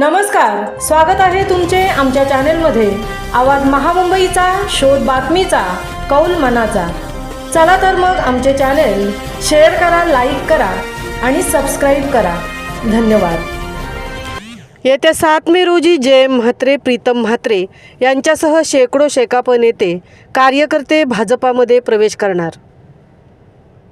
नमस्कार स्वागत आहे तुमचे आमच्या चॅनेलमध्ये. आवाज महामुंबईचा शोध बातमीचा कौल मनाचा. चला तर मग आमचे चॅनेल शेअर करा लाईक करा आणि सबस्क्राईब करा. धन्यवाद. येत्या सात मे रोजी जय म्हात्रे प्रीतम म्हात्रे यांच्यासह शेकडो शेकाप नेते कार्यकर्ते भाजपामध्ये प्रवेश करणार.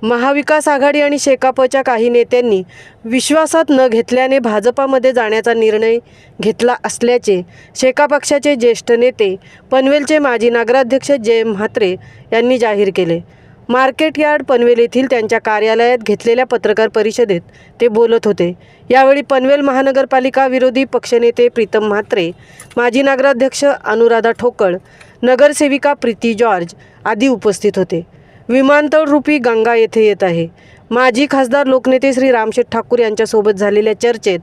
महाविकास आघाडी आणि शेकापच्या काही नेत्यांनी विश्वासात न घेतल्याने भाजपामध्ये जाण्याचा निर्णय घेतला असल्याचे शेका पक्षाचे ज्येष्ठ नेते पनवेलचे माजी नगराध्यक्ष जय म्हात्रे यांनी जाहीर केले. मार्केट यार्ड पनवेल येथील त्यांच्या कार्यालयात घेतलेल्या पत्रकार परिषदेत ते बोलत होते. यावेळी पनवेल महानगरपालिका विरोधी पक्षनेते प्रीतम म्हात्रे माजी नगराध्यक्ष अनुराधा ठोकळ नगरसेविका प्रीती जॉर्ज आदी उपस्थित होते. विमानतळरूपी गंगा येथे येत आहे. माजी खासदार लोकनेते श्री रामशेठ ठाकूर यांच्यासोबत झालेल्या चर्चेत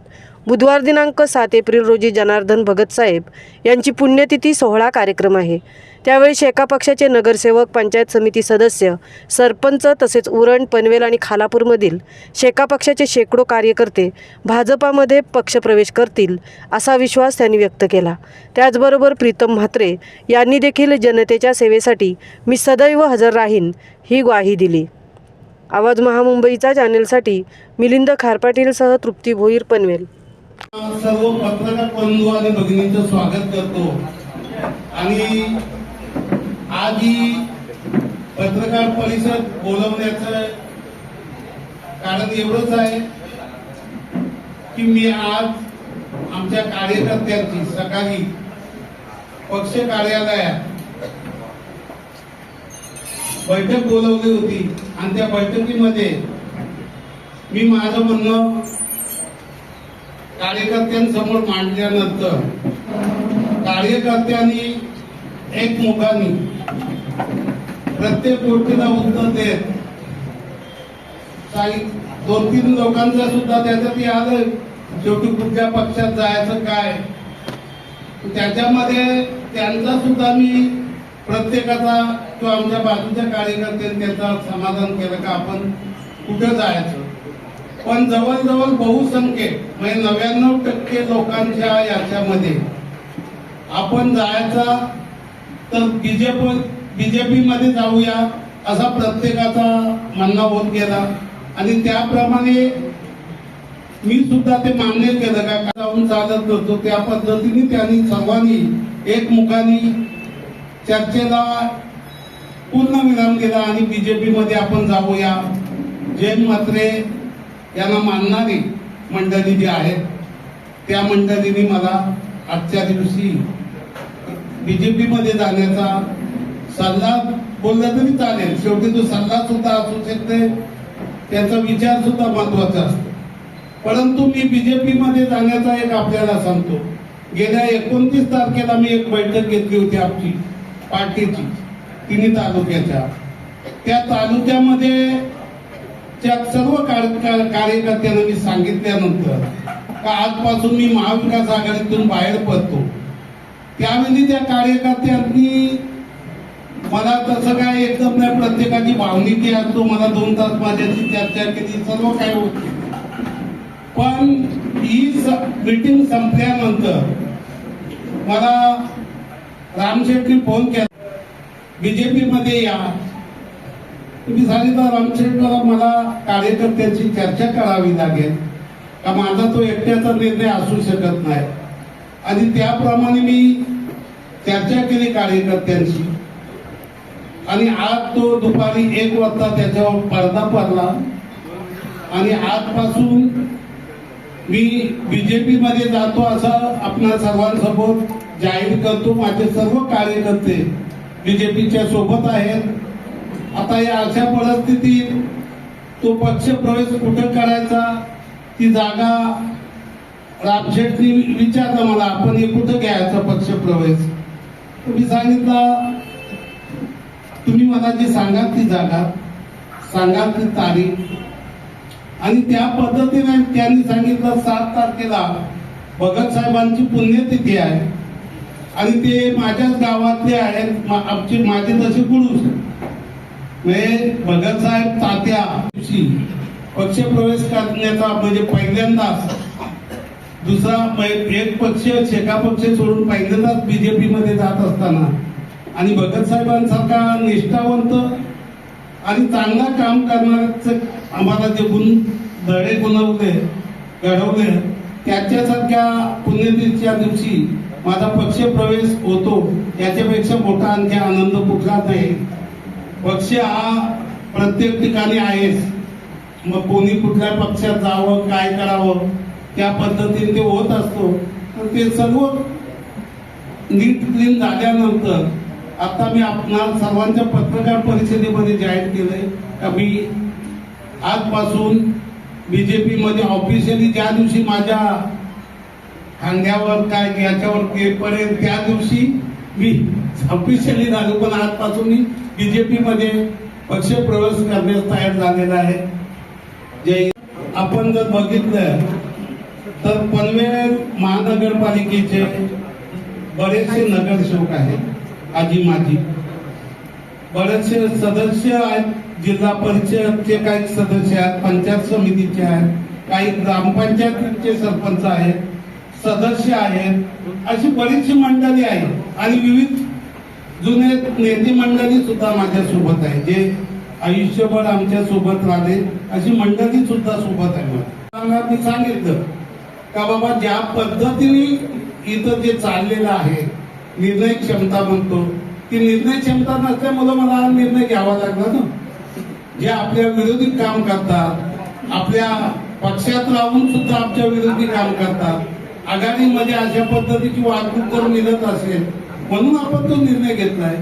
बुधवार दिनांक सात एप्रिल रोजी जनार्दन भगतसाहेब यांची पुण्यतिथी सोहळा कार्यक्रम आहे. त्यावेळी शेका पक्षाचे नगरसेवक पंचायत समिती सदस्य सरपंच तसेच उरण पनवेल आणि खालापूरमधील शेका पक्षाचे शेकडो कार्यकर्ते भाजपामध्ये पक्षप्रवेश करतील असा विश्वास त्यांनी व्यक्त केला. त्याचबरोबर प्रीतम म्हात्रे यांनी देखील जनतेच्या सेवेसाठी मी सदैव हजर राहीन ही ग्वाही दिली. आवाज महामुंबईचा चॅनेलसाठी मिलिंद खारपाटीलसह तृप्ती भोईर पनवेल. सर्व पत्रकार बंधू आणि भगिनींचं स्वागत करतो. आणि आज ही पत्रकार परिषद बोलवण्याचं कारण एवढंच आहे की मी आज आमच्या कार्यकर्त्यांची सकाळी पक्ष कार्यालयात बैठक बोलवली होती. आणि त्या बैठकीमध्ये मी माझं म्हणणं कार्यकर्त्यांसमोर मांडल्यानंतर कार्यकर्त्यांनी एकमुखाने प्रत्येक गोष्टीला उत्तर देत काही दोन तीन लोकांचा सुद्धा त्याच्यात आलं शेवटी कुठल्या पक्षात जायचं काय? त्याच्यामध्ये त्यांचा सुद्धा मी प्रत्येकाचा किंवा आमच्या बाजूच्या कार्यकर्त्यांनी त्याचा समाधान केलं का आपण कुठं जायचं? पण जवळजवळ बहुसंख्य म्हणजे नव्याण्णव टक्के लोकांच्या याच्यामध्ये. आपण जायचा तर बीजेप बीजेपीमध्ये जाऊया असा प्रत्येकाचा म्हणणं होत गेला. आणि त्याप्रमाणे मी सुद्धा ते मान्य केलं का जाऊन चालत नव्हतो त्या पद्धतीने त्यांनी सर्वांनी एकमुखाने चर्चेला पूर्ण विराम दिला आणि बीजेपीमध्ये आपण जाऊया. जैन मात्रे यांना मानणारी मंडळी जी आहेत त्या मंडळींनी मला आजच्या दिवशी बी जे पीमध्ये जाण्याचा सल्ला बोलला तरी चालेल. शेवटी तो सल्ला सुद्धा असू शकते. त्याचा विचार सुद्धा महत्त्वाचा असतो. परंतु मी बीजेपी मध्ये जाण्याचा एक आपल्याला सांगतो. गेल्या एकोणतीस तारखेला मी एक बैठक घेतली होती आमची पार्टीची तिन्ही तालुक्याच्या. त्या तालुक्यामध्ये त्या सर्व कार्यकर्त्यांना मी सांगितल्यानंतर का आजपासून मी महाविकास आघाडीतून बाहेर पडतो. त्यावेळी त्या कार्यकर्त्यांनी मला तसं काय एकदम नाही प्रत्येकाची भावनिकी असतो मला दोन तास माझ्याशी चर्चा केली सर्व काय होती. पण ही मिटिंग संपल्यानंतर मला रामशेट्टी फोन केला. बीजेपी मध्ये या. तुम्ही सांगितलं रामशेट्टीला मला कार्यकर्त्यांची चर्चा करावी लागेल. का माझा तो एकट्याचा निर्णय असू शकत नाही. आणि त्याप्रमाणे मी चर्चा केली कार्यकर्त्यांशी आणि आज तो दुपारी एक वाजता त्याच्यावर पडदा पडला. आणि आजपासून मी बीजेपी मध्ये जातो असं आपल्या सर्वांसमोर जाहीर करतो. माझे सर्व कार्यकर्ते बीजेपीच्या सोबत आहेत. आता या अशा परिस्थितीत तो पक्ष प्रवेश कुठं करायचा? ती जागा रामशेठनी विचारलं मला आपण हे कुठं घ्यायचा पक्ष प्रवेश? मी सांगितलं तुम्ही मला जी सांगाल ती जागा सांगाल ती तारीख. आणि त्या पद्धतीने त्यांनी सांगितलं सात तारखेला भगत साहेबांची पुण्यतिथी आहे आणि ते माझ्याच गावातले आहेत मा- आमचे माझे तसे गुरु म्हणजे तात्या दिवशी पक्षप्रवेश करण्याचा म्हणजे पहिल्यांदाच दुसरा एक पक्ष शेका पक्ष सोडून पहिल्यांदाच बीजेपी मध्ये जात असताना. आणि भगतसाहेबांसारखा निष्ठावंत आणि चांगला काम करणाऱ्याच आम्हाला जे गुण धडे गुणवले घडवले त्याच्यासारख्या पुण्यतिथीच्या दिवशी माझा पक्ष प्रवेश होतो याच्यापेक्षा मोठा आणखी आनंद कुठलाच नाही. पक्ष हा प्रत्येक ठिकाणी आहेच. मग कोणी कुठल्या पक्षात जावं काय करावं त्या पद्धतीने ते होत असतो. तर ते सर्व नीट क्लीन झाल्यानंतर आता मी आपणा सर्वांच्या पत्रकार परिषदेमध्ये जाहीर केलंय का मी आजपासून बी जे पीमध्ये ऑफिशियली ज्या दिवशी माझ्या खांद्यावर काय याच्यावर पेपर त्या दिवशी मी ऑफिशियली झालो पण आजपासून मी बीजेपी मध्ये पक्ष प्रवेश करण्यास तयार झालेला आहे. जे आपण जर बघितलं तर पनवेल महानगरपालिकेचे बरेचसे नगरसेवक आहेत आजी माजी. बरेचसे सदस्य आहेत जिल्हा परिषदचे काही सदस्य आहेत पंचायत समितीचे आहेत काही ग्रामपंचायतीचे सरपंच आहेत सदस्य आहेत अशी बरीचशी मंडळी आहेत. आणि विविध जुने नेते मंडळी सुद्धा माझ्या सोबत आहे जे आयुष्यभर आमच्यासोबत राहते अशी मंडळी सुद्धा सोबत आहे मला मी सांगितलं का बाबा ज्या पद्धतीने इथं जे चाललेलं आहे निर्णय क्षमता म्हणतो ती निर्णय क्षमता नसल्यामुळं मला हा निर्णय घ्यावा लागला ना. जे आपल्या विरोधी काम करतात आपल्या पक्षात राहून सुद्धा आमच्या विरोधी काम करतात. आघाडीमध्ये अशा पद्धतीची वागणूक करून मिळत असेल म्हणून आपण तो निर्णय घेतलाय.